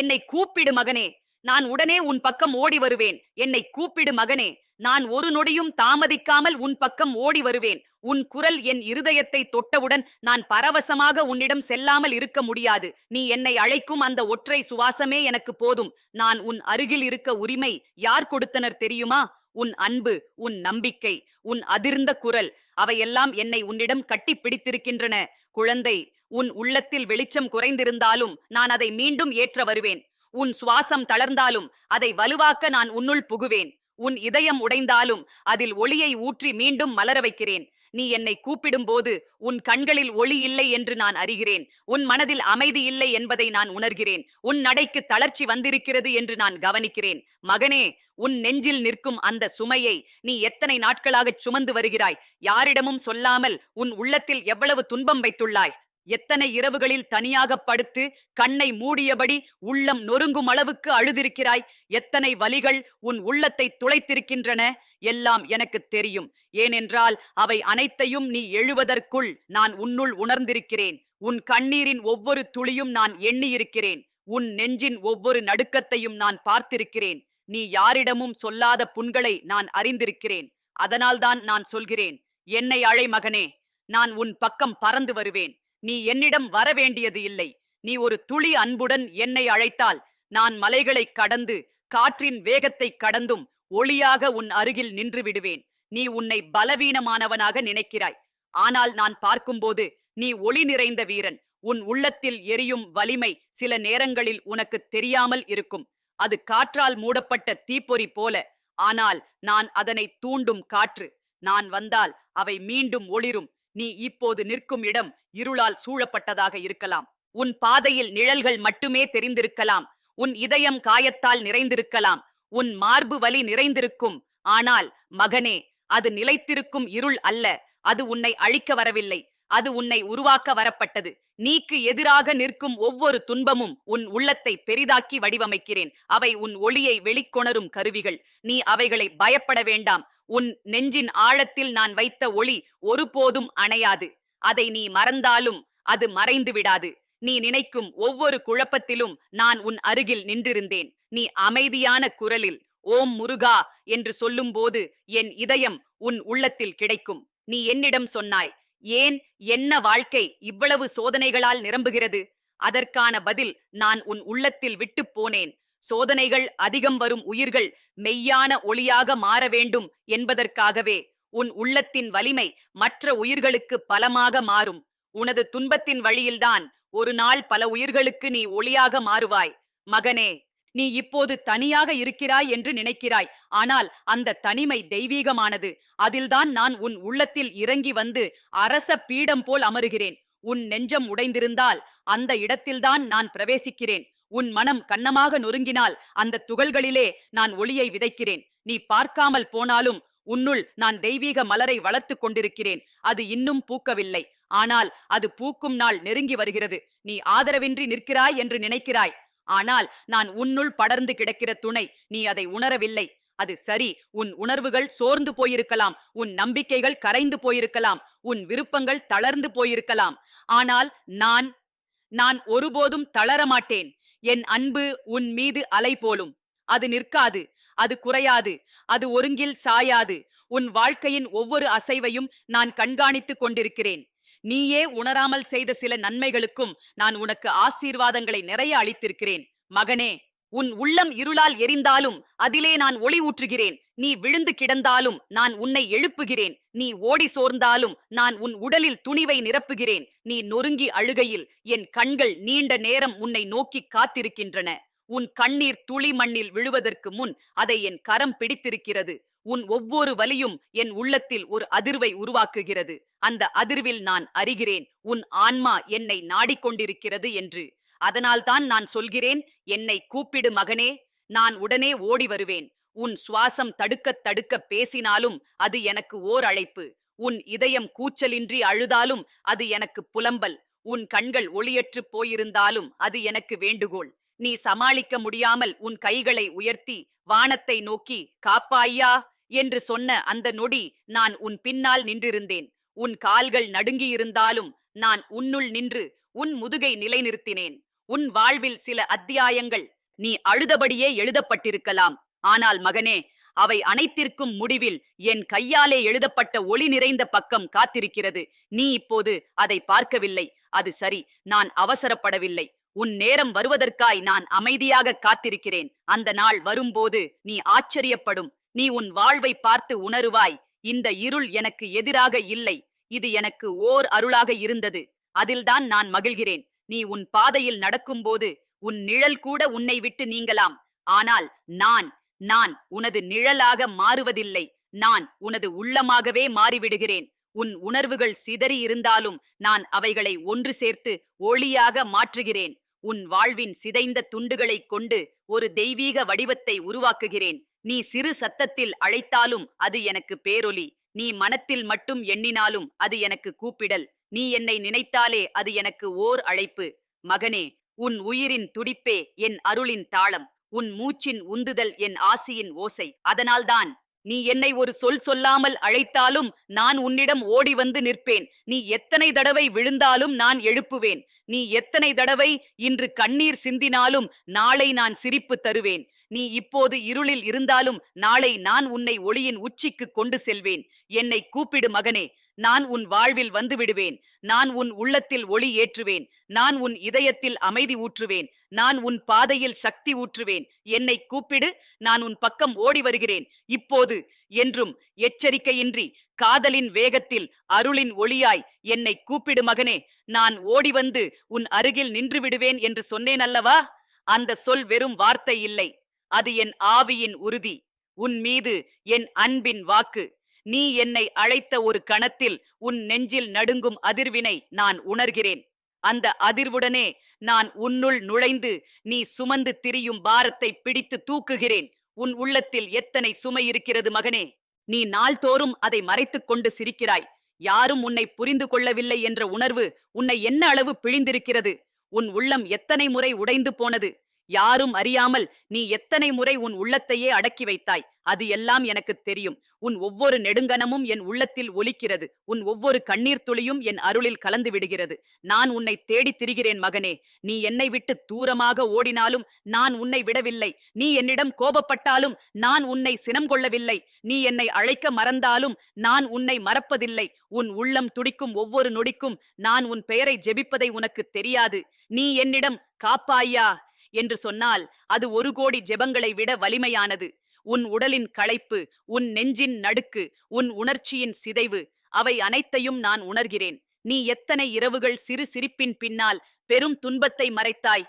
என்னை கூப்பிடு மகனே நான் உடனே உன் பக்கம் ஓடி வருவேன். என்னை கூப்பிடு மகனே நான் ஒரு நொடியும் தாமதிக்காமல் உன் பக்கம் ஓடி வருவேன். உன் குரல் என் இருதயத்தை தொட்டவுடன் நான் பரவசமாக உன்னிடம் செல்லாமல் இருக்க முடியாது. நீ என்னை அழைக்கும் அந்த ஒற்றை சுவாசமே எனக்கு போதும். நான் உன் அருகில் இருக்க உரிமை யார் கொடுத்தனர் தெரியுமா? உன் அன்பு உன் நம்பிக்கை உன் அதிர்ந்த குரல் அவையெல்லாம் என்னை உன்னிடம் கட்டி பிடித்திருக்கின்றன குழந்தை உன் உள்ளத்தில் வெளிச்சம் குறைந்திருந்தாலும் நான் அதை மீண்டும் ஏற்ற வருவேன். உன் சுவாசம் தளர்ந்தாலும் அதை வலுவாக்க நான் உன்னுள் புகுவேன். உன் இதயம் உடைந்தாலும் அதில் ஒளியை ஊற்றி மீண்டும் மலர வைக்கிறேன். நீ என்னை கூப்பிடும்போது உன் கண்களில் ஒளி இல்லை என்று நான் அறிகிறேன். உன் மனதில் அமைதி இல்லை என்பதை நான் உணர்கிறேன். உன் நடைக்கு தளர்ச்சி வந்திருக்கிறது என்று நான் கவனிக்கிறேன். மகனே உன் நெஞ்சில் நிற்கும் அந்த சுமையை நீ எத்தனை நாட்களாக சுமந்து வருகிறாய்? யாரிடமும் சொல்லாமல் உன் உள்ளத்தில் எவ்வளவு துன்பம் வைத்துள்ளாய்? எத்தனை இரவுகளில் தனியாக படுத்து கண்ணை மூடியபடி உள்ளம் நொறுங்கும் அளவுக்கு அழுதிருக்கிறாய்? எத்தனை வலிகள் உன் உள்ளத்தை துளைத்திருக்கின்றன? எல்லாம் எனக்கு தெரியும். ஏனென்றால் அவை அனைத்தையும் நீ எழுவதற்குள் நான் உன்னுள் உணர்ந்திருக்கிறேன். உன் கண்ணீரின் ஒவ்வொரு துளியும் நான் எண்ணியிருக்கிறேன். உன் நெஞ்சின் ஒவ்வொரு நடுக்கத்தையும் நான் பார்த்திருக்கிறேன். நீ யாரிடமும் சொல்லாத புண்களை நான் அறிந்திருக்கிறேன். அதனால்தான் நான் சொல்கிறேன் என்னை அழை மகனே நான் உன் பக்கம் பறந்து வருவேன். நீ என்னிடம் வர வேண்டியது இல்லை. நீ ஒரு துளி அன்புடன் என்னை அழைத்தால் நான் மலைகளை கடந்து காற்றின் வேகத்தை கடந்தும் ஒளியாக உன் அருகில் நின்று விடுவேன். நீ உன்னை பலவீனமானவனாக நினைக்கிறாய். ஆனால் நான் பார்க்கும்போது நீ ஒளி நிறைந்த வீரன். உன் உள்ளத்தில் எரியும் வலிமை சில நேரங்களில் உனக்கு தெரியாமல் இருக்கும். அது காற்றால் மூடப்பட்ட தீப்பொறி போல. ஆனால் நான் அதனை தூண்டும் காற்று. நான் வந்தால் அவை மீண்டும் ஒளிரும். நீ இப்போது நிற்கும் இடம் இருளால் சூழப்பட்டதாக இருக்கலாம். உன் பாதையில் நிழல்கள் மட்டுமே தெரிந்திருக்கலாம். உன் இதயம் காயத்தால் நிறைந்திருக்கலாம். உன் மார்பு வலி நிறைந்திருக்கும். ஆனால் மகனே அது நிலைத்திருக்கும் இருள் அல்ல. அது உன்னை அழிக்க வரவில்லை. அது உன்னை உருவாக்க வரப்பட்டது. நீக்கு எதிராக நிற்கும் ஒவ்வொரு துன்பமும் உன் உள்ளத்தை பெரிதாக்கி வடிவமைக்கிறேன். அவை உன் ஒளியை வெளிக்கொணரும் கருவிகள். நீ அவைகளை பயப்பட வேண்டாம். உன் நெஞ்சின் ஆழத்தில் நான் வைத்த ஒளி ஒருபோதும் அணையாது. அதை நீ மறந்தாலும் அது மறைந்து விடாது. நீ நினைக்கும் ஒவ்வொரு குழப்பத்திலும் நான் உன் அருகில் நின்றிருந்தேன். நீ அமைதியான குரலில் ஓம் முருகா என்று சொல்லும்போது என் இதயம் உன் உள்ளத்தில் கிடைக்கும். நீ என்னிடம் சொன்னாய் ஏன் என்ன வாழ்க்கை இவ்வளவு சோதனைகளால் நிரம்புகிறது? அதற்கான பதில் நான் உன் உள்ளத்தில் விட்டுப் போனேன். சோதனைகள் அதிகம் வரும் உயிர்கள் மெய்யான ஒளியாக மாற வேண்டும் என்பதற்காகவே உன் உள்ளத்தின் வலிமை மற்ற உயிர்களுக்கு பலமாக மாறும். உனது துன்பத்தின் வழியில்தான் ஒரு நாள் பல உயிர்களுக்கு நீ ஒளியாக மாறுவாய். மகனே நீ இப்போது தனியாக இருக்கிறாய் என்று நினைக்கிறாய். ஆனால் அந்த தனிமை தெய்வீகமானது. அதில்தான் நான் உன் உள்ளத்தில் இறங்கி வந்து அரச பீடம் போல் அமருகிறேன். உன் நெஞ்சம் உடைந்திருந்தால் அந்த இடத்தில்தான் நான் பிரவேசிக்கிறேன். உன் மனம் கன்னமாக நொறுங்கினால் அந்த துகள்களிலே நான் ஒளியை விதைக்கிறேன். நீ பார்க்காமல் போனாலும் உன்னுள் நான் தெய்வீக மலரை வளர்த்து கொண்டிருக்கிறேன். அது இன்னும் பூக்கவில்லை. ஆனால் அது பூக்கும் நாள் நெருங்கி வருகிறது. நீ ஆதரவின்றி நிற்கிறாய் என்று நினைக்கிறாய். ஆனால் நான் உன்னுள் படர்ந்து கிடக்கிற துணை. நீ அதை உணரவில்லை. அது சரி உன் உணர்வுகள் சோர்ந்து போயிருக்கலாம். உன் நம்பிக்கைகள் கரைந்து போயிருக்கலாம். உன் விருப்பங்கள் தளர்ந்து போயிருக்கலாம். ஆனால் நான் நான் ஒருபோதும் தளர மாட்டேன். என் அன்பு உன் மீது அலை போலும். அது நிற்காது. அது குறையாது. அது ஒருங்கில் சாயாது. உன் வாழ்க்கையின் ஒவ்வொரு அசைவையும் நான் கண்காணித்துக் கொண்டிருக்கிறேன். நீயே உணராமல் செய்த சில நன்மைகளுக்கும் நான் உனக்கு ஆசீர்வாதங்களை நிறைய அளித்திருக்கிறேன். மகனே உன் உள்ளம் இருளால் எரிந்தாலும் அதிலே நான் ஒளி ஊற்றுகிறேன். நீ விழுந்து கிடந்தாலும் நான் உன்னை எழுப்புகிறேன். நீ ஓடி சோர்ந்தாலும் நான் உன் உடலில் துணிவை நிரப்புகிறேன். நீ நொறுங்கி அழுகையில் என் கண்கள் நீண்ட நேரம் உன்னை நோக்கி காத்திருக்கின்றன. உன் கண்ணீர் துளி மண்ணில் விழுவதற்கு முன் அதை என் கரம் பிடித்திருக்கிறது. உன் ஒவ்வொரு வலியும் என் உள்ளத்தில் ஒரு அதிர்வை உருவாக்குகிறது. அந்த அதிர்வில் நான் அறிகிறேன் உன் ஆன்மா என்னை நாடிக்கொண்டிருக்கிறது என்று. அதனால்தான் நான் சொல்கிறேன் என்னை கூப்பிடு மகனே நான் உடனே ஓடி வருவேன். உன் சுவாசம் தடுக்க தடுக்க பேசினாலும் அது எனக்கு ஓர் அழைப்பு உன் இதயம் கூச்சலின்றி அழுதாலும் அது எனக்கு புலம்பல். உன் கண்கள் ஒளியற்று போயிருந்தாலும் அது எனக்கு வேண்டுகோள். நீ சமாளிக்க முடியாமல் உன் கைகளை உயர்த்தி வானத்தை நோக்கி காப்பாய்யா என்று சொன்ன அந்த நொடி நான் உன் பின்னால் நின்றிருந்தேன். உன் கால்கள் நடுங்கியிருந்தாலும் நான் உன்னுள் நின்று உன் முதுகை நிலைநிறுத்தினேன். உன் வாழ்வில் சில அத்தியாயங்கள் நீ அழுதபடியே எழுதப்பட்டிருக்கலாம். ஆனால் மகனே அவை அனைத்திற்கும் முடிவில் என் கையாலே எழுதப்பட்ட ஒளி நிறைந்த பக்கம் காத்திருக்கிறது. நீ இப்போது அதை பார்க்கவில்லை. அது சரி நான் அவசரப்படவில்லை. உன் நேரம் வருவதற்காய் நான் அமைதியாக காத்திருக்கிறேன். அந்த நாள் வரும்போது நீ ஆச்சரியப்படும். நீ உன் வாழ்வை பார்த்து உணருவாய். இந்த இருள் எனக்கு எதிராக இல்லை. இது எனக்கு ஓர் அருளாக இருந்தது. அதில்தான் நான் மகிழ்கிறேன். நீ உன் பாதையில் நடக்கும்போது உன் நிழல் கூட உன்னை விட்டு நீங்கலாம். ஆனால் நான் நான் உனது நிழலாக மாறுவதில்லை. நான் உனது உள்ளமாகவே மாறிவிடுகிறேன். உன் உணர்வுகள் சிதறி இருந்தாலும் நான் அவைகளை ஒன்று சேர்த்து ஒளியாக மாற்றுகிறேன். உன் வாழ்வின் சிதைந்த துண்டுகளைக் கொண்டு ஒரு தெய்வீக வடிவத்தை உருவாக்குகிறேன். நீ சிறு சத்தத்தில் அழைத்தாலும் அது எனக்கு பேரொலி. நீ மனத்தில் மட்டும் எண்ணினாலும் அது எனக்கு கூப்பிடல். நீ என்னை நினைத்தாலே அது எனக்கு ஓர் அழைப்பு. மகனே உன் உயிரின் துடிப்பே என் அருளின் தாளம். உன் மூச்சின் உந்துதல் என் ஆசியின் ஓசை. அதனால்தான் நீ என்னை ஒரு சொல் சொல்லாமல் அழைத்தாலும் நான் உன்னிடம் ஓடி வந்து நிற்பேன். நீ எத்தனை தடவை விழுந்தாலும் நான் எழுப்புவேன். நீ எத்தனை தடவை இன்று கண்ணீர் சிந்தினாலும் நாளை நான் சிரிப்பு தருவேன். நீ இப்போது இருளில் இருந்தாலும் நாளை நான் உன்னை ஒளியின் உச்சிக்கு கொண்டு செல்வேன். என்னை கூப்பிடு மகனே. நான் உன் வாழ்வில் வந்து விடுவேன். நான் உன் உள்ளத்தில் ஒளி ஏற்றுவேன். நான் உன் இதயத்தில் அமைதி ஊற்றுவேன். நான் உன் பாதையில் சக்தி ஊற்றுவேன். என்னை கூப்பிடு. நான் உன் பக்கம் ஓடி வருகிறேன். இப்போது என்றும் எச்சரிக்கையின்றி காதலின் வேகத்தில் அருளின் ஒளியாய் என்னை கூப்பிடு மகனே. நான் ஓடி வந்து உன் அருகில் நின்று விடுவேன் என்று சொன்னேன் அல்லவா? அந்த சொல் வெறும் வார்த்தை இல்லை. அது என் ஆவியின் உறுதி. உன் மீது என் அன்பின் வாக்கு. நீ என்னை அழைத்த ஒரு கணத்தில் உன் நெஞ்சில் நடுங்கும் அதிர்வினை நான் உணர்கிறேன். அந்த அதிர்வுடனே நான் உன்னுள் நுழைந்து நீ சுமந்து திரியும் பாரத்தை பிடித்து தூக்குகிறேன். உன் உள்ளத்தில் எத்தனை சுமை இருக்கிறது மகனே? நீ நாள்தோறும் அதை மறைத்துக் கொண்டு சிரிக்கிறாய். யாரும் உன்னை புரிந்து கொள்ளவில்லை என்ற உணர்வு உன்னை என்ன அளவு பிழிந்திருக்கிறது? உன் உள்ளம் எத்தனை முறை உடைந்து போனது? யாரும் அறியாமல் நீ எத்தனை முறை உன் உள்ளத்தையே அடக்கி வைத்தாய்? அது எல்லாம் எனக்கு தெரியும். உன் ஒவ்வொரு நெடுங்கனமும் என் உள்ளத்தில் ஒலிக்கிறது. உன் ஒவ்வொரு கண்ணீர் துளியும் என் அருளில் கலந்து விடுகிறது. நான் உன்னை தேடித் திரிகிறேன் மகனே. நீ என்னை விட்டு தூரமாக ஓடினாலும் நான் உன்னை விடவில்லை. நீ என்னிடம் கோபப்பட்டாலும் நான் உன்னை சினம் கொள்ளவில்லை. நீ என்னை அழைக்க மறந்தாலும் நான் உன்னை மறப்பதில்லை. உன் உள்ளம் துடிக்கும் ஒவ்வொரு நொடிக்கும் நான் உன் பெயரை ஜெபிப்பதை உனக்கு தெரியாது. நீ என்னிடம் காப்பாயா என்று சொன்னால் அது ஒரு கோடி ஜெபங்களை விட வலிமையானது. உன் உடலின் களைப்பு உன் நெஞ்சின் நடுக்கு உன் உணர்ச்சியின் சிதைவு அவை அனைத்தையும் நான் உணர்கிறேன். நீ எத்தனை இரவுகள் சிறு சிரிப்பின் பின்னால் பெரும் துன்பத்தை மறைத்தாய்?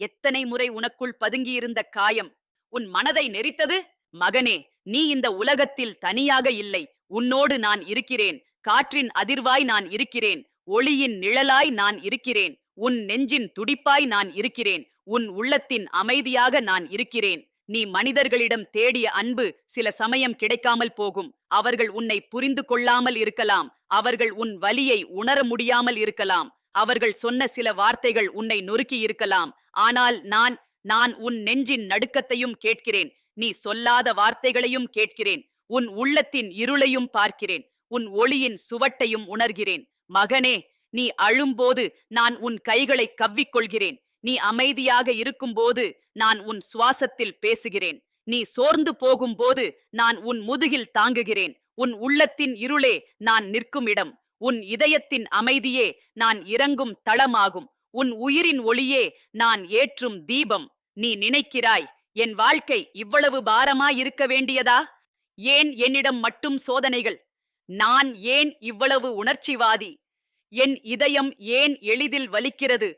எத்தனை முறை உனக்குள் பதுங்கியிருந்த காயம்? உன் மனதை நெரித்தது? மகனே நீ இந்த உலகத்தில் தனியாக இல்லை. உன்னோடு நான் இருக்கிறேன். காற்றின் அதிர்வாய் நான் இருக்கிறேன். ஒளியின் நிழலாய் நான் இருக்கிறேன். உன் நெஞ்சின் துடிப்பாய் நான் இருக்கிறேன். உன் உள்ளத்தின் அமைதியாக நான் இருக்கிறேன். நீ மனிதர்களிடம் தேடிய அன்பு சில சமயம் கிடைக்காமல் போகும். அவர்கள் உன்னை புரிந்து கொள்ளாமல் இருக்கலாம். அவர்கள் உன் வலியை உணர முடியாமல் இருக்கலாம். அவர்கள் சொன்ன சில வார்த்தைகள் உன்னை நொறுக்கி இருக்கலாம். ஆனால் நான் நான் உன் நெஞ்சின் நடுக்கத்தையும் கேட்கிறேன். நீ சொல்லாத வார்த்தைகளையும் கேட்கிறேன். உன் உள்ளத்தின் இருளையும் பார்க்கிறேன். உன் ஒளியின் சுவட்டையும் உணர்கிறேன். மகனே நீ அழும்போது நான் உன் கைகளை கவ்விக்கொள்கிறேன். நீ அமைதியாக இருக்கும்போது நான் உன் சுவாசத்தில் பேசுகிறேன். நீ சோர்ந்து போகும்போது நான் உன் முதுகில் தாங்குகிறேன். உன் உள்ளத்தின் இருளே நான் நிற்கும் இடம். உன் இதயத்தின் அமைதியே நான் இறங்கும் தளமாகும். உன் உயிரின் ஒளியே நான் ஏற்றும் தீபம். நீ நினைக்கிறாய் என் வாழ்க்கை இவ்வளவு பாரமாய் இருக்க வேண்டியதா? ஏன் என்னிடம் மட்டும் சோதனைகள்? நான் ஏன் இவ்வளவு உணர்ச்சிவாதி? என் இதயம் ஏன் எளிதில் வலிக்கிறது?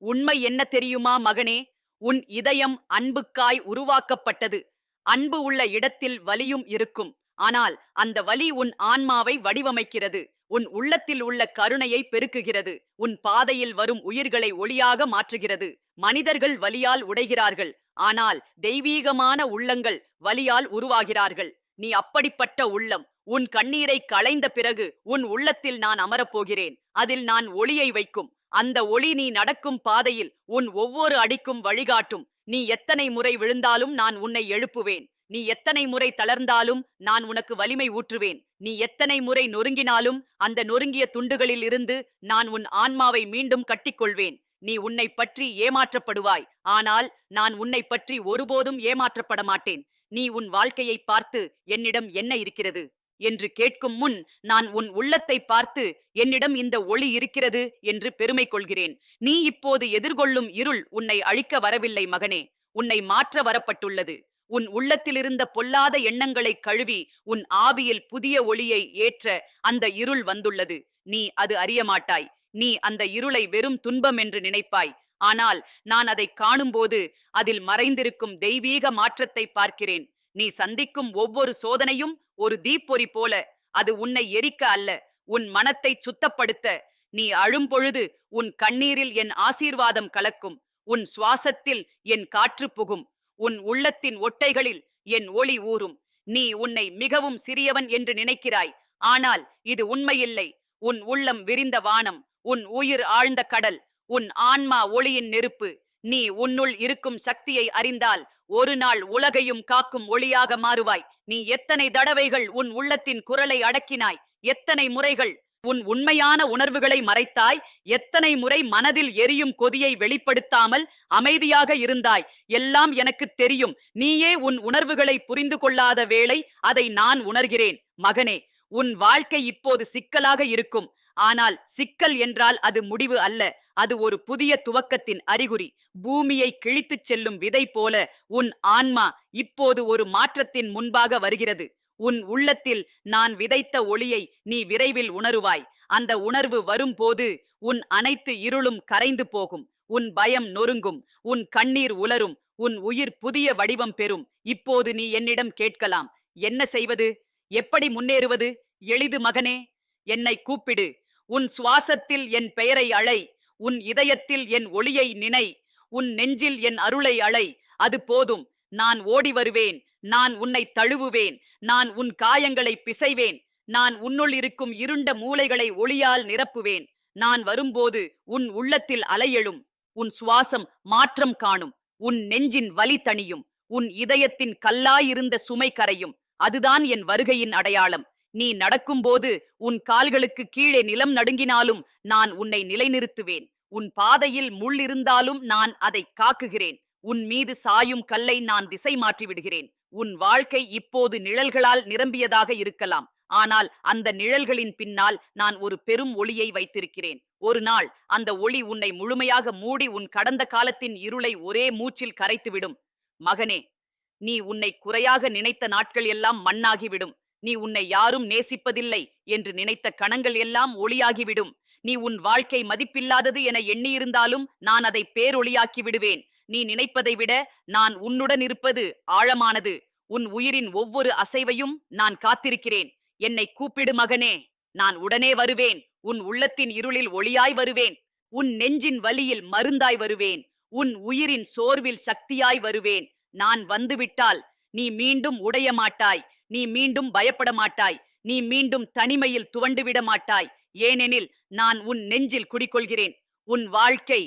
உண்மை என்ன தெரியுமா மகனே? உன் இதயம் அன்புக்காய் உருவாக்கப்பட்டது. அன்பு உள்ள இடத்தில் வலியும் இருக்கும். ஆனால் அந்த வலி உன் ஆன்மாவை வடிவமைக்கிறது. உன் உள்ளத்தில் உள்ள கருணையை பெருக்குகிறது. உன் பாதையில் வரும் உயிர்களை ஒளியாக மாற்றுகிறது. மனிதர்கள் வலியால் உடைகிறார்கள். ஆனால் தெய்வீகமான உள்ளங்கள் வலியால் உருவாகிறார்கள். நீ அப்படிப்பட்ட உள்ளம். உன் கண்ணீரை களைந்த பிறகு உன் உள்ளத்தில் நான் அமரப்போகிறேன் அதில் நான் ஒளியை வைக்கும். அந்த ஒளி நீ நடக்கும் பாதையில் உன் ஒவ்வொரு அடிக்கும் வழிகாட்டும். நீ எத்தனை முறை விழுந்தாலும் நான் உன்னை எழுப்புவேன். நீ எத்தனை முறை தளர்ந்தாலும் நான் உனக்கு வலிமை ஊற்றுவேன். நீ எத்தனை முறை நொறுங்கினாலும் அந்த நொறுங்கிய துண்டுகளில் இருந்து நான் உன் ஆன்மாவை மீண்டும் கட்டிக்கொள்வேன். நீ உன்னை பற்றி ஏமாற்றப்படுவாய். ஆனால் நான் உன்னை பற்றி ஒருபோதும் ஏமாற்றப்பட மாட்டேன் நீ உன் வாழ்க்கையை பார்த்து என்னிடம் என்ன இருக்கிறது? என்று கேட்கும் முன் நான் உன் உள்ளத்தை பார்த்து என்னிடம் இந்த ஒளி இருக்கிறது என்று பெருமை கொள்கிறேன். நீ இப்போது எதிர்கொள்ளும் இருள் உன்னை அழிக்க வரவில்லை மகனே. உன்னை மாற்ற வரப்பட்டுள்ளது. உன் உள்ளத்திலிருந்த பொல்லாத எண்ணங்களை கழுவி உன் ஆவியில் புதிய ஒளியை ஏற்ற அந்த இருள் வந்துள்ளது. நீ அது அறியமாட்டாய். நீ அந்த இருளை வெறும் துன்பம் என்று நினைப்பாய். ஆனால் நான் அதை காணும்போது அதில் மறைந்திருக்கும் தெய்வீக மாற்றத்தை பார்க்கிறேன். நீ சந்திக்கும் ஒவ்வொரு சோதனையும் ஒரு தீப்பொறி போல. அது உன்னை எரிக்க அல்ல உன் மனத்தை சுத்தப்படுத்த. நீ அழும்பொழுது உன் கண்ணீரில் என் ஆசீர்வாதம் கலக்கும் உன் சுவாசத்தில் என் காற்று புகும் உன் உள்ளத்தின் ஒட்டைகளில் என் ஒளி ஊறும். நீ உன்னை மிகவும் சிறியவன் என்று நினைக்கிறாய் ஆனால் இது உண்மையில்லை. உன் உள்ளம் விரிந்த வானம் உன் உயிர் ஆழ்ந்த கடல் உன் ஆன்மா ஒளியின் நெருப்பு. நீ உன்னுள் இருக்கும் சக்தியை அறிந்தால் ஒரு நாள் உலகையும் காக்கும் ஒளியாக மாறுவாய். நீ எத்தனை தடவைகள் உன் உள்ளத்தின் குரலை அடக்கினாய்? எத்தனை முறைகள் உன் உண்மையான உணர்வுகளை மறைத்தாய்? எத்தனை முறை மனதில் எரியும் கொதியை வெளிப்படுத்தாமல் அமைதியாக இருந்தாய்? எல்லாம் எனக்கு தெரியும். நீயே உன் உணர்வுகளை புரிந்து கொள்ளாத வேளை அதை நான் உணர்கிறேன். மகனே உன் வாழ்க்கை இப்போது சிக்கலாக இருக்கும். ஆனால் சிக்கல் என்றால் அது முடிவு அல்ல. அது ஒரு புதிய துவக்கத்தின் அறிகுறி. பூமியை கிழித்துச் செல்லும் விதை போல உன் ஆன்மா இப்போது ஒரு மாற்றத்தின் முன்பாக வருகிறது. உன் உள்ளத்தில் நான் விதைத்த ஒளியை நீ விரைவில் உணருவாய். அந்த உணர்வு வரும்போது உன் அனைத்து இருளும் கரைந்து போகும். உன் பயம் நொறுங்கும். உன் கண்ணீர் உலரும். உன் உயிர் புதிய வடிவம் பெறும். இப்போது நீ என்னிடம் கேட்கலாம். என்ன செய்வது? எப்படி முன்னேறுவது? எளிது மகனே. என்னை கூப்பிடு. உன் சுவாசத்தில் என் பெயரை அழை உன் இதயத்தில் என் ஒளியை நினை உன் நெஞ்சில் என் அருளை அழை அது போதும். நான் ஓடி வருவேன் நான் உன்னை தழுவுவேன் நான் உன் காயங்களை பிசைவேன் நான் உன்னுள் இருக்கும் இருண்ட மூளைகளை ஒளியால் நிரப்புவேன். நான் வரும்போது உன் உள்ளத்தில் அலையெழும் உன் சுவாசம் மாற்றம் காணும் உன் நெஞ்சின் வலி தணியும் உன் இதயத்தின் கல்லாயிருந்த சுமை கரையும் அதுதான் என் வருகையின் அடையாளம். நீ நடக்கும்போது உன் கால்களுக்கு கீழே நிலம் நடுங்கினாலும் நான் உன்னை நிலைநிறுத்துவேன். உன் பாதையில் முள் இருந்தாலும் நான் அதை காக்குகிறேன். உன் மீது சாயும் கல்லை நான் திசை மாற்றி விடுகிறேன் உன் வாழ்க்கை இப்போது நிழல்களால் நிரம்பியதாக இருக்கலாம். ஆனால் அந்த நிழல்களின் பின்னால் நான் ஒரு பெரும் ஒளியை வைத்திருக்கிறேன். ஒரு நாள் அந்த ஒளி உன்னை முழுமையாக மூடி உன் கடந்த காலத்தின் இருளை ஒரே மூச்சில் கரைத்துவிடும். மகனே நீ உன்னை குறையாக நினைத்த நாட்கள் எல்லாம் மண்ணாகிவிடும். நீ உன்னை யாரும் நேசிப்பதில்லை என்று நினைத்த கணங்கள் எல்லாம் ஒளியாகிவிடும். நீ உன் வாழ்க்கை மதிப்பில்லாதது என எண்ணியிருந்தாலும் நான் அதை பேரொளியாக்கி விடுவேன். நீ நினைப்பதை விட நான் உன்னுடன் இருப்பது ஆழமானது. உன் உயிரின் ஒவ்வொரு அசைவையும் நான் காத்திருக்கிறேன். என்னை கூப்பிடு மகனே நான் உடனே வருவேன். உன் உள்ளத்தின் இருளில் ஒளியாய் வருவேன். உன் நெஞ்சின் வலியில் மருந்தாய் வருவேன். உன் உயிரின் சோர்வில் சக்தியாய் வருவேன். நான் வந்துவிட்டால் நீ மீண்டும் உடைய மாட்டாய் நீ மீண்டும் பயப்பட மாட்டாய் நீ மீண்டும் தனிமையில் துவண்டு விட மாட்டாய் ஏனெனில் நான் உன் நெஞ்சில் குடிக்கொள்கிறேன் உன் வாழ்க்கை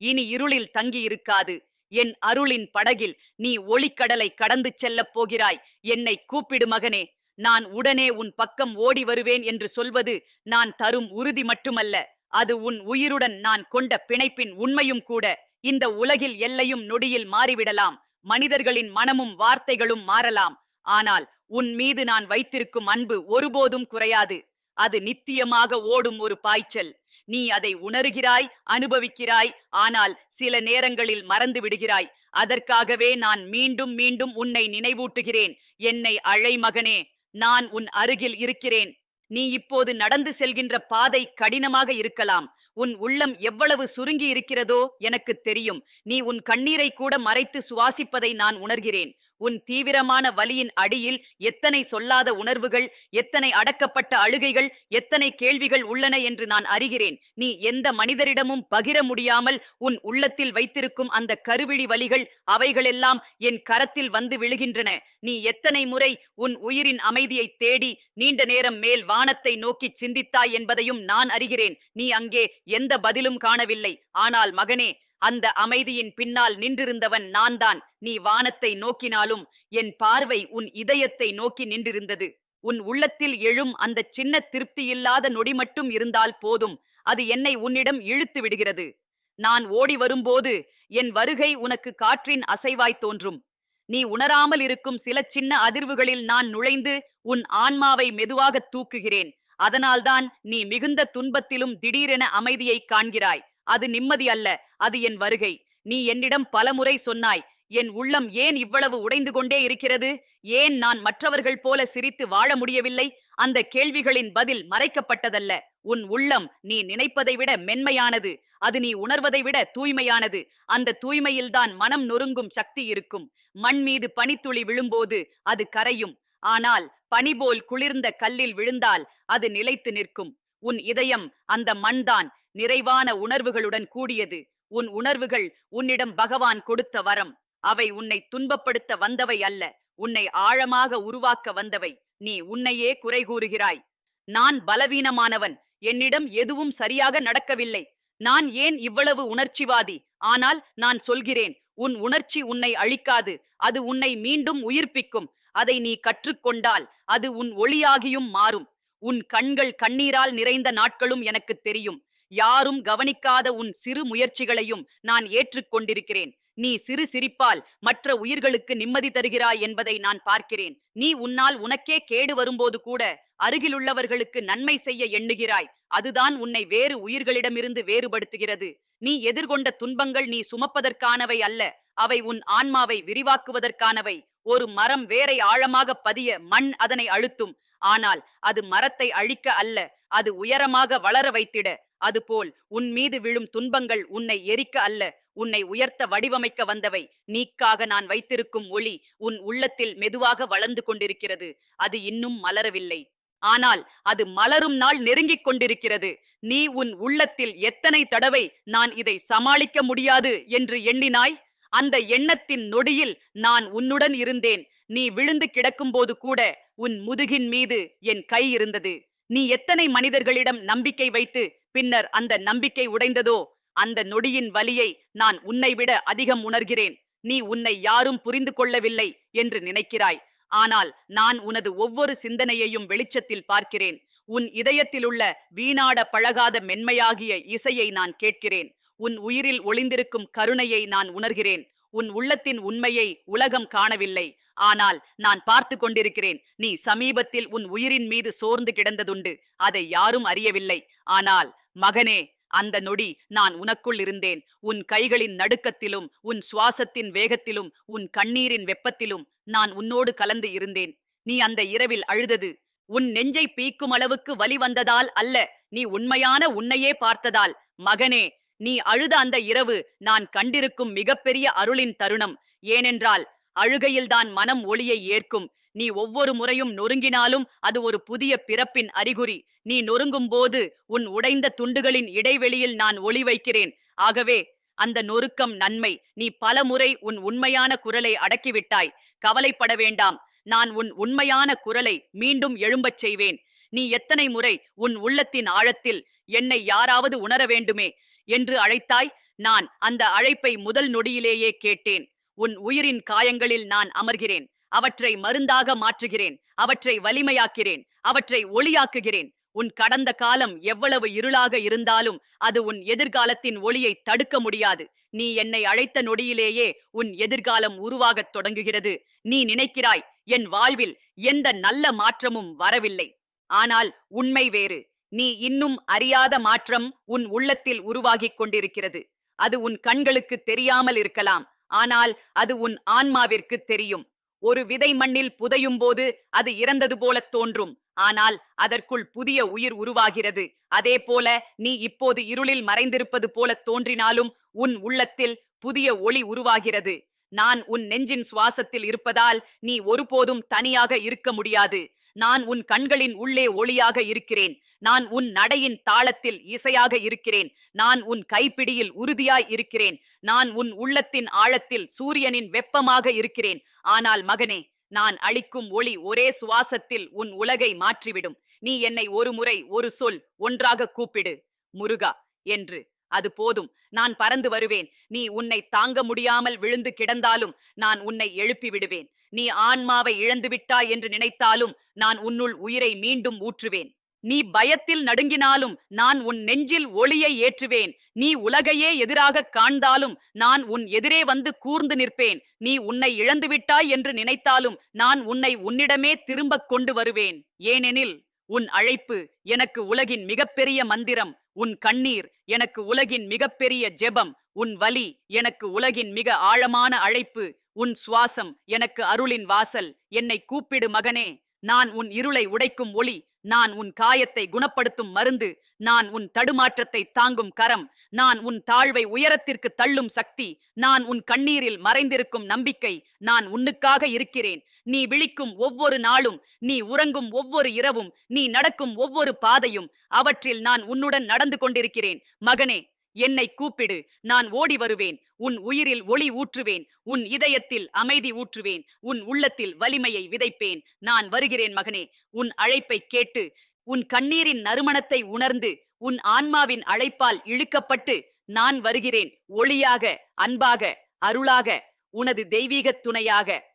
இனி இருளில் தங்கி இருக்காது. என் அருளின் படகில் நீ ஒளிக்கடலை கடந்து செல்லப் போகிறாய். என்னை கூப்பிடு மகனே. நான் உடனே உன் பக்கம் ஓடி வருவேன் என்று சொல்வது நான் தரும் உறுதி மட்டுமல்ல. அது உன் உயிருடன் நான் கொண்ட பிணைப்பின் உண்மையும் கூட. இந்த உலகில் எல்லையும் நொடியில் மாறிவிடலாம். மனிதர்களின் மனமும் வார்த்தைகளும் மாறலாம். ஆனால் உன் மீது நான் வைத்திருக்கும் அன்பு ஒருபோதும் குறையாது. அது நித்தியமாக ஓடும் ஒரு பாய்ச்சல். நீ அதை உணர்கிறாய் அனுபவிக்கிறாய் ஆனால் சில நேரங்களில் மறந்து விடுகிறாய். அதற்காகவே நான் மீண்டும் மீண்டும் உன்னை நினைவூட்டுகிறேன். என்னை அழை மகனே நான் உன் அருகில் இருக்கிறேன். நீ இப்போது நடந்து செல்கின்ற பாதை கடினமாக இருக்கலாம். உன் உள்ளம் எவ்வளவு சுருங்கி இருக்கிறதோ எனக்கு தெரியும். நீ உன் கண்ணீரை கூட மறைத்து சுவாசிப்பதை நான் உணர்கிறேன். உன் தீவிரமான வலியின் அடியில் எத்தனை சொல்லாத உணர்வுகள் எத்தனை அடக்கப்பட்ட அழுகைகள் எத்தனை கேள்விகள் உள்ளன என்று நான் அறிகிறேன். நீ எந்த மனிதரிடமும் பகிர முடியாமல் உன் உள்ளத்தில் வைத்திருக்கும் அந்த கருவிழி வலிகள் அவைகளெல்லாம் என் கரத்தில் வந்து விழுகின்றன. நீ எத்தனை முறை உன் உயிரின் அமைதியை தேடி நீண்ட நேரம் மேல் வானத்தை நோக்கி சிந்தித்தாய் என்பதையும் நான் அறிகிறேன். நீ அங்கே எந்த பதிலும் காணவில்லை. ஆனால் மகனே அந்த அமைதியின் பின்னால் நின்றிருந்தவன் நான்தான். நீ வானத்தை நோக்கினாலும் என் பார்வை உன் இதயத்தை நோக்கி நின்றிருந்தது. உன் உள்ளத்தில் எழும் அந்த சின்ன திருப்தி இல்லாத நொடி மட்டும் இருந்தால் போதும். அது என்னை உன்னிடம் இழுத்து விடுகிறது. நான் ஓடி வரும்போது என் வருகை உனக்கு காற்றின் அசைவாய் தோன்றும். நீ உணராமல் இருக்கும் சில சின்ன அதிர்வுகளில் நான் நுழைந்து உன் ஆன்மாவை மெதுவாக தூக்குகிறேன். அதனால்தான் நீ மிகுந்த துன்பத்திலும் திடீரென அமைதியை காண்கிறாய். அது நிம்மதி அல்ல அது என் வருகை. நீ என்னிடம் பலமுறை சொன்னாய் என் உள்ளம் ஏன் இவ்வளவு உடைந்து கொண்டே இருக்கிறது? ஏன் நான் மற்றவர்கள் போல சிரித்து வாழ முடியவில்லை? அந்த கேள்விகளின் பதில் மறைக்கப்பட்டதல்ல. உன் உள்ளம் நீ நினைப்பதை விட மென்மையானது அது நீ உணர்வதை விட தூய்மையானது. அந்த தூய்மையில்தான் மனம் நொறுங்கும் சக்தி இருக்கும். மண் மீது பனித்துளி விழும்போது அது கரையும். ஆனால் பனி போல் குளிர்ந்த கல்லில் விழுந்தால் அது நிலைத்து நிற்கும். உன் இதயம் அந்த மண்தான் நிறைவான உணர்வுகளுடன் கூடியது. உன் உணர்வுகள் உன்னிடம் பகவான் கொடுத்த வரம். அவை உன்னை துன்பப்படுத்த வந்தவை அல்ல உன்னை ஆழமாக உருவாக்க வந்தவை. நீ உன்னையே குறை கூறுகிறாய். நான் பலவீனமானவன் என்னிடம் எதுவும் சரியாக நடக்கவில்லை. நான் ஏன் இவ்வளவு உணர்ச்சிவாதி? ஆனால் நான் சொல்கிறேன் உன் உணர்ச்சி உன்னை அழிக்காது அது உன்னை மீண்டும் உயிர்ப்பிக்கும். அதை நீ கற்றுக்கொண்டால் அது உன் ஒளியாகியும் மாறும். உன் கண்கள் கண்ணீரால் நிறைந்த நாட்களும் எனக்கு தெரியும். யாரும் கவனிக்காத உன் சிறு முயற்சிகளையும் நான் ஏற்றுக்கொண்டிருக்கிறேன். நீ சிறு சிரிப்பால் மற்ற உயிர்களுக்கு நிம்மதி தருகிறாய் என்பதை நான் பார்க்கிறேன். நீ உன்னால் உனக்கே கேடு வரும்போது கூட அருகிலுள்ளவர்களுக்கு நன்மை செய்ய எண்ணுகிறாய். அதுதான் உன்னை வேறு உயிர்களிடமிருந்து வேறுபடுத்துகிறது. நீ எதிர்கொண்ட துன்பங்கள் நீ சுமப்பதற்கானவை அல்ல. அவை உன் ஆன்மாவை விரிவாக்குவதற்கானவை. ஒரு மரம் வேரை ஆழமாக பதிய மண் அதனை அழுத்தும். ஆனால் அது மரத்தை அழிக்க அல்ல அது உயரமாக வளர வைத்திட. அதுபோல் உன் மீது விழும் துன்பங்கள் உன்னை எரிக்க அல்ல உன்னை உயர்த்த வடிவமைக்க வந்தவை. நீக்காக நான் வைத்திருக்கும் ஒளி உன் உள்ளத்தில் மெதுவாக வளர்ந்து கொண்டிருக்கிறது அது இன்னும் மலரவில்லை. ஆனால் அது மலரும் நாள் நெருங்கிக் கொண்டிருக்கிறது. நீ உன் உள்ளத்தில் எத்தனை தடவை நான் இதை சமாளிக்க முடியாது என்று எண்ணினாய்? அந்த எண்ணத்தின் நொடியில் நான் உன்னுடன் இருந்தேன். நீ விழுந்து கிடக்கும்போது கூட உன் முதுகின் மீது என் கை இருந்தது. நீ எத்தனை மனிதர்களிடம் நம்பிக்கை வைத்து பின்னர் அந்த நம்பிக்கை உடைந்ததோ அந்த நொடியின் வலியை நான் உன்னை விட அதிகம் உணர்கிறேன். நீ உன்னை யாரும் புரிந்து கொள்ளவில்லை என்று நினைக்கிறாய். ஆனால் நான் உனது ஒவ்வொரு சிந்தனையையும் வெளிச்சத்தில் பார்க்கிறேன். உன் இதயத்திலுள்ள வீணாட பழகாத மென்மையாகிய இசையை நான் கேட்கிறேன். உன் உயிரில் ஒளிந்திருக்கும் கருணையை நான் உணர்கிறேன். உன் உள்ளத்தின் உண்மையை உலகம் காணவில்லை. ஆனால் நான் பார்த்து கொண்டிருக்கிறேன். நீ சமீபத்தில் உன் உயிரின் மீது சோர்ந்து கிடந்ததுண்டு. அதை யாரும் அறியவில்லை. ஆனால் மகனே அந்த நொடி நான் உனக்குள் இருந்தேன். உன் கைகளின் நடுக்கத்திலும் உன் சுவாசத்தின் வேகத்திலும் உன் கண்ணீரின் வெப்பத்திலும் நான் உன்னோடு கலந்து இருந்தேன். நீ அந்த இரவில் அழுதது. உன் நெஞ்சை பீக்கும் அளவுக்கு வலி வந்ததால் அல்ல. நீ உண்மையான உன்னையே பார்த்ததால். மகனே நீ அழுத அந்த இரவு நான் கண்டிருக்கும் மிகப்பெரிய அருளின் தருணம். ஏனென்றால் அழுகையில்தான் மனம் ஒளியை ஏற்கும். நீ ஒவ்வொரு முறையும் நொறுங்கினாலும் அது ஒரு புதிய பிறப்பின் அறிகுறி. நீ நொறுங்கும் போது உன் உடைந்த துண்டுகளின் இடைவெளியில் நான் ஒளி வைக்கிறேன். ஆகவே அந்த நொறுக்கம் நன்மை. நீ பல முறை உன் உண்மையான குரலை அடக்கிவிட்டாய். கவலைப்பட வேண்டாம். நான் உன் உண்மையான குரலை மீண்டும் எழும்பச் செய்வேன். நீ எத்தனை முறை உன் உள்ளத்தின் ஆழத்தில் என்னை யாராவது உணர வேண்டுமே? என்று அழைத்தாய். நான் அந்த அழைப்பை முதல் நொடியிலேயே கேட்டேன். உன் உயிரின் காயங்களில் நான் அமர்கிறேன். அவற்றை மருந்தாக மாற்றுகிறேன். அவற்றை வலிமையாக்கிறேன். அவற்றை ஒளியாக்குகிறேன். உன் கடந்த காலம் எவ்வளவு இருளாக இருந்தாலும் அது உன் எதிர்காலத்தின் ஒளியை தடுக்க முடியாது. நீ என்னை அழைத்த நொடியிலேயே உன் எதிர்காலம் உருவாகத் தொடங்குகிறது. நீ நினைக்கிறாய் என் வாழ்வில் எந்த நல்ல மாற்றமும் வரவில்லை. ஆனால் உண்மை வேறு. நீ இன்னும் அறியாத மாற்றம் உன் உள்ளத்தில் உருவாகிக் கொண்டிருக்கிறது. அது உன் கண்களுக்கு தெரியாமல் இருக்கலாம். ஆனால் அது உன் ஆன்மாவிற்கு தெரியும். ஒரு விதை மண்ணில் புதையும் போது அது இறந்தது போல தோன்றும். ஆனால் அதற்குள் புதிய உயிர் உருவாகிறது. அதே போல நீ இப்போது இருளில் மறைந்திருப்பது போல தோன்றினாலும் உன் உள்ளத்தில் புதிய ஒளி உருவாகிறது. நான் உன் நெஞ்சின் சுவாசத்தில் இருப்பதால் நீ ஒருபோதும் தனியாக இருக்க முடியாது. நான் உன் கண்களின் உள்ளே ஒளியாக இருக்கிறேன். நான் உன் நடையின் தாளத்தில் இசையாக இருக்கிறேன். நான் உன் கைப்பிடியில் உறுதியாய் இருக்கிறேன். நான் உன் உள்ளத்தின் ஆழத்தில் சூரியனின் வெப்பமாக இருக்கிறேன். ஆனால் மகனே நான் அளிக்கும் ஒளி ஒரே சுவாசத்தில் உன் உலகை மாற்றிவிடும். நீ என்னை ஒரு முறை ஒரு சொல் ஒன்றாக கூப்பிடு. முருகா என்று. அது போதும். நான் பறந்து வருவேன். நீ உன்னை தாங்க முடியாமல் விழுந்து கிடந்தாலும் நான் உன்னை எழுப்பி விடுவேன். நீ ஆன்மாவை இழந்துவிட்டாய் என்று நினைத்தாலும் நான் உன்னுள் உயிரை மீண்டும் ஊற்றுவேன். நீ பயத்தில் நடுங்கினாலும் நான் உன் நெஞ்சில் ஒளியை ஏற்றுவேன். நீ உலகையே எதிராகக் காண்ந்தாலும் நான் உன் எதிரே வந்து கூர்ந்து நிற்பேன். நீ உன்னை இழந்துவிட்டாய் என்று நினைத்தாலும் நான் உன்னை உன்னிடமே திரும்பக் கொண்டு வருவேன். ஏனெனில் உன் அழைப்பு எனக்கு உலகின் மிகப்பெரிய மந்திரம் உன் கண்ணீர் எனக்கு உலகின் மிகப்பெரிய ஜெபம் உன் வலி எனக்கு உலகின் மிக ஆழமான அழைப்பு உன் சுவாசம் எனக்கு அருளின் வாசல். என்னை கூப்பிடு மகனே நான் உன் இருளை உடைக்கும் ஒளி. நான் உன் காயத்தை குணப்படுத்தும் மருந்து. நான் உன் தடுமாற்றத்தை தாங்கும் கரம். நான் உன் தாழ்வை உயரத்திற்கு தள்ளும் சக்தி. நான் உன் கண்ணீரில் மறைந்திருக்கும் நம்பிக்கை. நான் உன்னுக்காக இருக்கிறேன். நீ விழிக்கும் ஒவ்வொரு நாளும் நீ உறங்கும் ஒவ்வொரு இரவும் நீ நடக்கும் ஒவ்வொரு பாதையும் அவற்றில் நான் உன்னுடன் நடந்து கொண்டிருக்கிறேன். மகனே என்னை கூப்பிடு நான் ஓடி வருவேன். உன் உயிரில் ஒளி ஊற்றுவேன். உன் இதயத்தில் அமைதி ஊற்றுவேன். உன் உள்ளத்தில் வலிமையை விதைப்பேன். நான் வருகிறேன் மகனே. உன் அழைப்பை கேட்டு உன் கண்ணீரின் நறுமணத்தை உணர்ந்து உன் ஆன்மாவின் அழைப்பால் இழுக்கப்பட்டு நான் வருகிறேன். ஒளியாக அன்பாக அருளாக உனது தெய்வீக துணையாக.